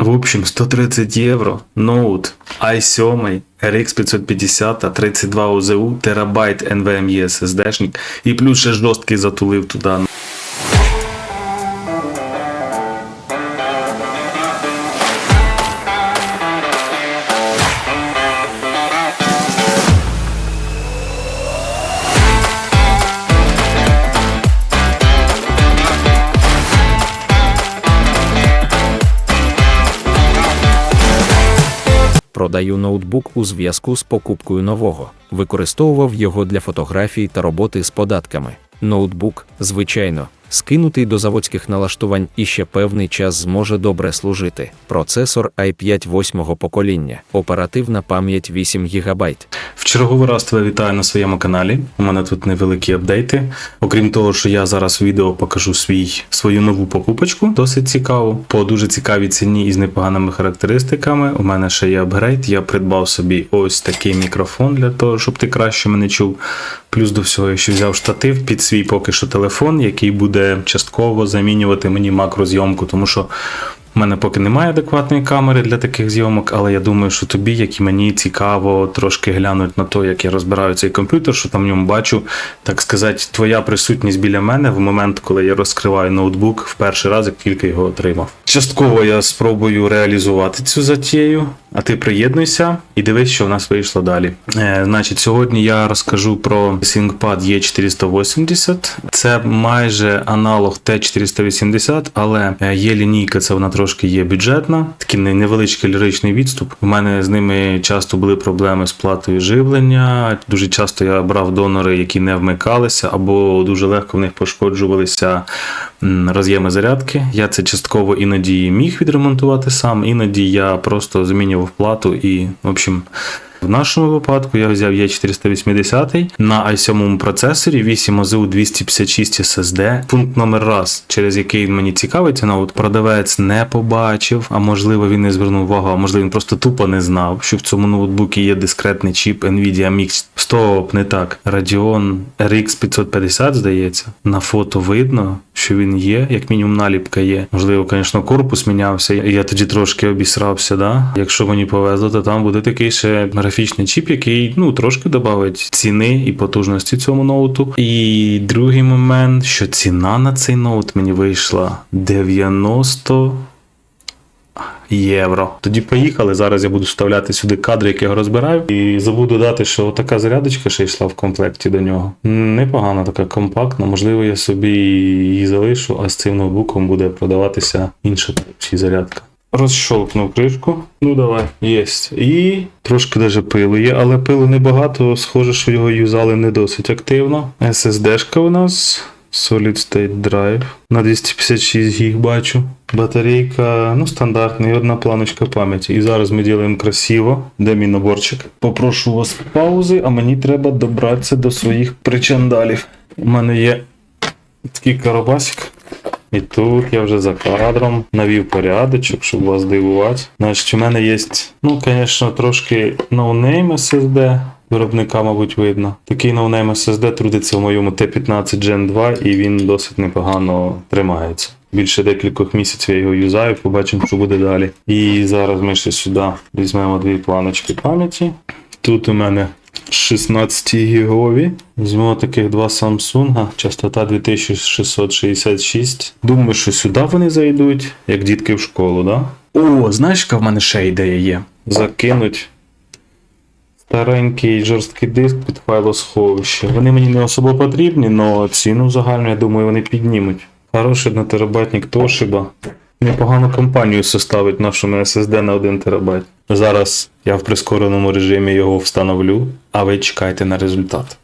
В общем, 130 євро, ноут i7, RX 550, 32 ОЗУ, терабайт NVMe SSD-шник і плюс ще жорсткий затулив туди. Продаю ноутбук у зв'язку з покупкою нового. Використовував його для фотографій та роботи з податками. Ноутбук, звичайно, скинутий до заводських налаштувань і ще певний час зможе добре служити. Процесор i5 восьмого покоління, оперативна пам'ять 8 ГБ. В черговий раз тебе вітаю на своєму каналі. У мене тут невеликі апдейти. Окрім того, що я зараз в відео покажу свій свою нову покупочку, досить цікаву, по дуже цікавій ціні і з непоганими характеристиками. У мене ще є апгрейд. Я придбав собі ось такий мікрофон для того, щоб ти краще мене чув. Плюс до всього, я ще взяв штатив під свій поки що телефон, який буде частково замінювати мені макрозйомку, тому що. У мене поки немає адекватної камери для таких зйомок, але я думаю, що тобі, як і мені, цікаво трошки глянути на те, як я розбираю цей комп'ютер, що там в ньому бачу, так сказати, твоя присутність біля мене в момент, коли я розкриваю ноутбук в перший раз, як тільки його отримав. Частково я спробую реалізувати цю затію, а ти приєднуйся і дивись, що в нас вийшло далі. Е, значить, сьогодні я розкажу про ThinkPad E480. Це майже аналог T480, але е, є лінійка, це вона трошки є бюджетна, такий невеличкий ліричний відступ. У мене з ними часто були проблеми з платою живлення. Дуже часто я брав донори, які не вмикалися, або дуже легко в них пошкоджувалися роз'єми зарядки. Я це частково іноді міг відремонтувати сам, іноді я просто змінював плату і, в общем. В нашому випадку я взяв Е480 на i7 процесорі 8 ОЗУ 256 SSD. Пункт номер раз, через який мені цікавий цей ноут, продавець не побачив, а можливо він не звернув увагу, а можливо він просто тупо не знав, що в цьому ноутбуці є дискретний чіп Nvidia Mix. Стоп, не так. Radeon RX 550, здається. На фото видно, що він є, як мінімум наліпка є. Можливо, звісно, корпус мінявся. і Я тоді трошки обісрався, да. Якщо мені повезло, то там буде такий ще графічний чіп, який ну трошки додавить ціни і потужності цьому ноуту. І другий момент, що ціна на цей ноут мені вийшла 90 євро. Тоді поїхали. Зараз я буду вставляти сюди кадри, які я розбираю. І забуду дати, що така зарядочка ще йшла в комплекті до нього. Непогана, така компактна. Можливо, я собі її залишу, а з цим ноутбуком буде продаватися інша чи зарядка. Розщолкнув кришку. Ну давай, єсть. І трошки даже пилу є, але пилу небагато. Схоже, що його юзали не досить активно. SSD-шка у нас. Solid State Drive на 256 гіг бачу. Батарейка, ну, стандартна, і одна планочка пам'яті. І зараз ми ділимо красиво. Де мій наборчик? Попрошу вас паузи, а мені треба добратися до своїх причандалів. У мене є такий карабасик. І тут я вже за кадром навів порядочок, щоб вас дивувати. Значить, у мене є, ну, звісно, трошки ноунейм SSD. Виробника, мабуть, видно. Такий ноунейм SSD трудиться в моєму T15 Gen 2 і він досить непогано тримається. Більше декількох місяців я його юзаю, побачимо, що буде далі. І зараз ми ще сюди візьмемо дві планочки пам'яті. Тут у мене 16 гігові. Візьмемо таких два Samsung, частота 2666. Думаю, що сюди вони зайдуть, як дітки в школу, да? О, знаєш, яка в мене ще ідея є? Закинуть старенький жорсткий диск під файлосховище. Вони мені не особо потрібні, але ціну загальну, я думаю, вони піднімуть. Хороший однотерабайтник Toshiba. Непогану компанію составить нашому SSD на 1 терабайт. Зараз я в прискореному режимі його встановлю, а ви чекайте на результат.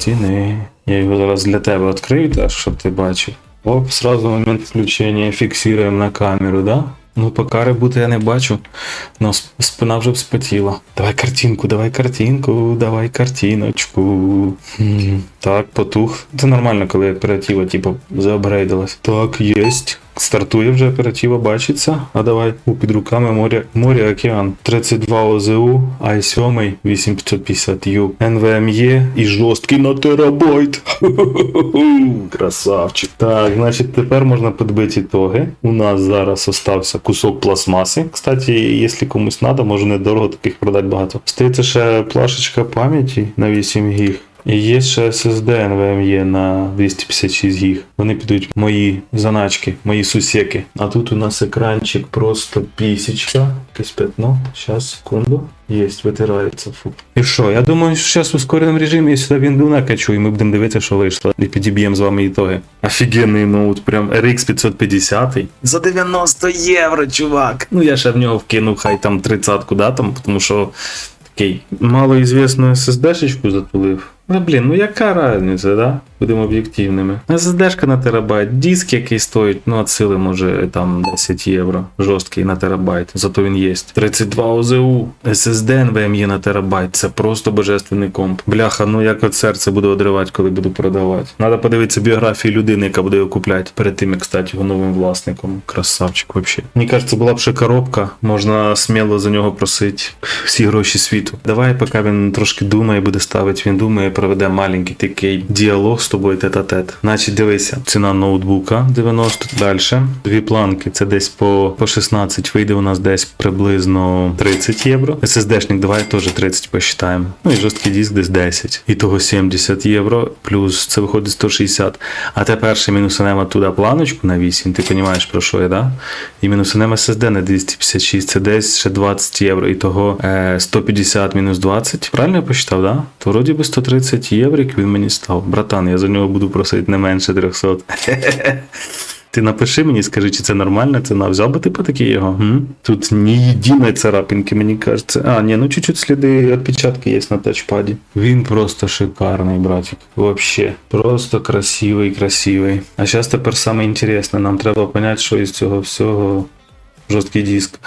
Стіни. Я його зараз для тебе відкрию, теж, щоб ти бачив. Оп, сразу момент включення фіксуємо на камеру, да? Ну, по кари я не бачу, но спина вже вспотіла. Давай картинку, давай картинку, давай картиночку. Так, потух. Це нормально, коли оператива, типу, заапгрейдилась. Так, єсть. Стартує вже оператива, бачиться. А давай у під руками море, море океан. 32 ОЗУ, i7 8550U, NVMe і жорсткий на терабайт. Красавчик. Так, значить, тепер можна підбити ітоги. У нас зараз остався кусок пластмаси. Кстати, якщо комусь треба, може недорого таких продати багато. Стається ще плашечка пам'яті на 8 гіг. І є ще SSD NVMe на 256 гіг. Вони підуть мої заначки, мої сусіки. А тут у нас екранчик просто пісічка. Якесь пятно. Щас, секунду. Єсть, витирається. Фу. І що? Я думаю, що зараз в ускореному режимі я сюди вінду накачу, і ми будемо дивитися, що вийшло. І підіб'ємо з вами ітоги. Офігенний ноут, прям RX 550. За 90 євро, чувак. Ну я ще в нього вкинув, хай там 30-ку, да, там, тому що такий малоізвісну SSD-шечку затулив. Ну, блін, ну яка різниця, да? Будемо об'єктивними. SSD-шка на терабайт, диск, який стоїть, ну, от сили, може, там 10 євро. Жорсткий на терабайт, зато він є. 32 ОЗУ, SSD NVMe на терабайт, це просто божественний комп. Бляха, ну як от серце буду одривати, коли буду продавати. Надо подивитися біографію людини, яка буде його купляти перед тим, як стати його новим власником. Красавчик вообще. Мені кажеться, була б ще коробка, можна сміло за нього просити всі гроші світу. Давай, поки він трошки думає, буде ставити, він думає, проведе маленький такий діалог з тобою тет-а-тет. Значить, дивися, ціна ноутбука 90. Далі. Дві планки, це десь по, по 16, вийде у нас десь приблизно 30 євро. SSD-шник, давай теж 30 посчитаємо. Ну і жорсткий диск десь 10. І того 70 євро, плюс це виходить 160. А тепер ще мінусанемо туди планочку на 8, ти розумієш про що я, да? І мінусанемо SSD на 256, це десь ще 20 євро. І того е, 150 мінус 20. Правильно я посчитав, да? То вроді би 130 євро, як він мені став. Братан, я за нього буду просити не менше 300. Ти напиши мені, скажи, чи це нормальна ціна. Взяв би ти такий його? М? Тут ні єдиної царапинки, мені кажеться. А, ні, ну чуть-чуть сліди відпечатки є на тачпаді. Він просто шикарний, братик. Вообще. Просто красивий, красивий. А зараз тепер саме інтересне, нам треба поняти, що із цього всього жорсткий диск.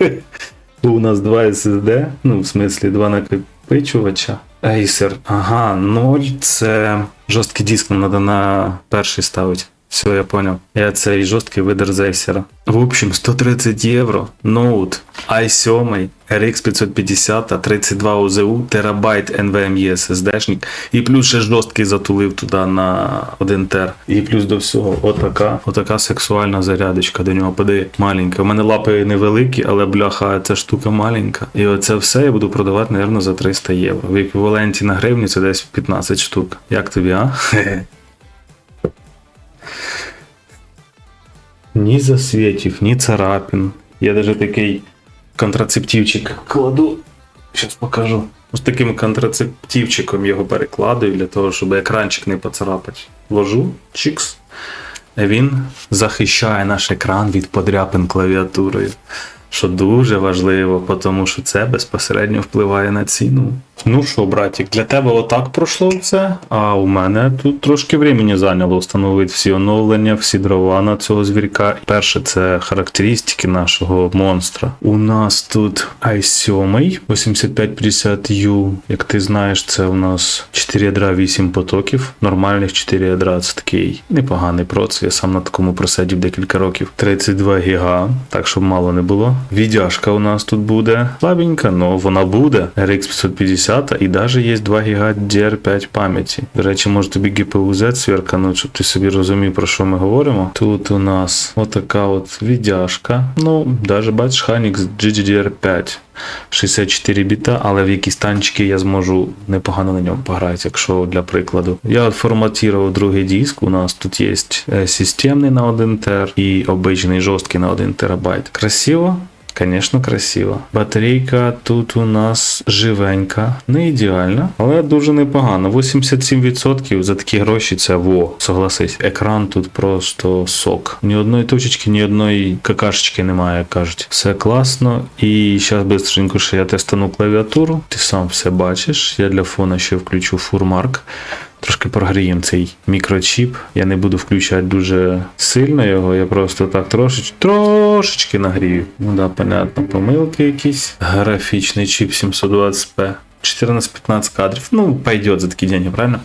У нас два SSD, ну, в смислі, два накопичувача. Acer. Ага, 0 це жорсткий диск нам треба на перший ставити. Все, я понял. Я цей жорсткий видер з Acer. В общем, 130 євро. Ноут i7, RX 550, 32 ОЗУ, терабайт NVMe SSD-шник. І плюс ще жорсткий затулив туди на 1 тер. І плюс до всього, отака, отака сексуальна зарядочка до нього падає маленька. У мене лапи невеликі, але бляха, ця штука маленька. І оце все я буду продавати, мабуть, за 300 євро. В еквіваленті на гривню це десь 15 штук. Як тобі, а? Ні засвітів, ні царапін. Я даже такий контрацептивчик кладу. Зараз покажу. Ось таким контрацептивчиком його перекладую для того, щоб екранчик не поцарапати. Ложу, чікс. Він захищає наш екран від подряпин клавіатурою. Що дуже важливо, тому що це безпосередньо впливає на ціну. Ну що, братик, для тебе отак пройшло все, а у мене тут трошки времени зайняло встановити всі оновлення, всі дрова на цього звірка. Перше, це характеристики нашого монстра. У нас тут i7 8550U. Як ти знаєш, це у нас 4 ядра 8 потоків. Нормальних 4 ядра це такий непоганий проц. Я сам на такому просидів декілька років. 32 гіга, так щоб мало не було. Відяшка у нас тут буде слабенька, але вона буде. RX 550 і навіть є 2 ГБ DR5 пам'яті. До речі, може тобі GPU-Z сверкануть, щоб ти собі розумів, про що ми говоримо. Тут у нас отака от відяшка. Ну, навіть бачиш, Hynix GDDR5. 64 біта, але в якісь танчики я зможу непогано на ньому пограти, якщо для прикладу. Я форматував другий диск. У нас тут є е, системний на 1 тер і обичний жорсткий на 1 терабайт. Красиво. Звісно, красиво. Батарейка тут у нас живенька, не ідеальна, але дуже непогано. 87% за такі гроші це во. Согласись, екран тут просто сок. Ні одної точечки, ні одної какашечки немає, як кажуть. Все класно. І зараз бистренько ще я тестану клавіатуру. Ти сам все бачиш. Я для фона ще включу фурмарк. Трошки прогріємо цей мікрочіп. Я не буду включати дуже сильно його, я просто так трошечки, трошечки нагрію. Ну да, понятно, помилки якісь. Графічний чіп 720p. 14-15 кадрів. Ну, пойдет за такі деньги, правильно?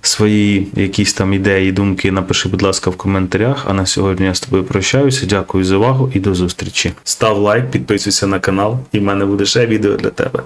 Свої якісь там ідеї, думки напиши, будь ласка, в коментарях. А на сьогодні я з тобою прощаюся. Дякую за увагу і до зустрічі. Став лайк, підписуйся на канал, і в мене буде ще відео для тебе.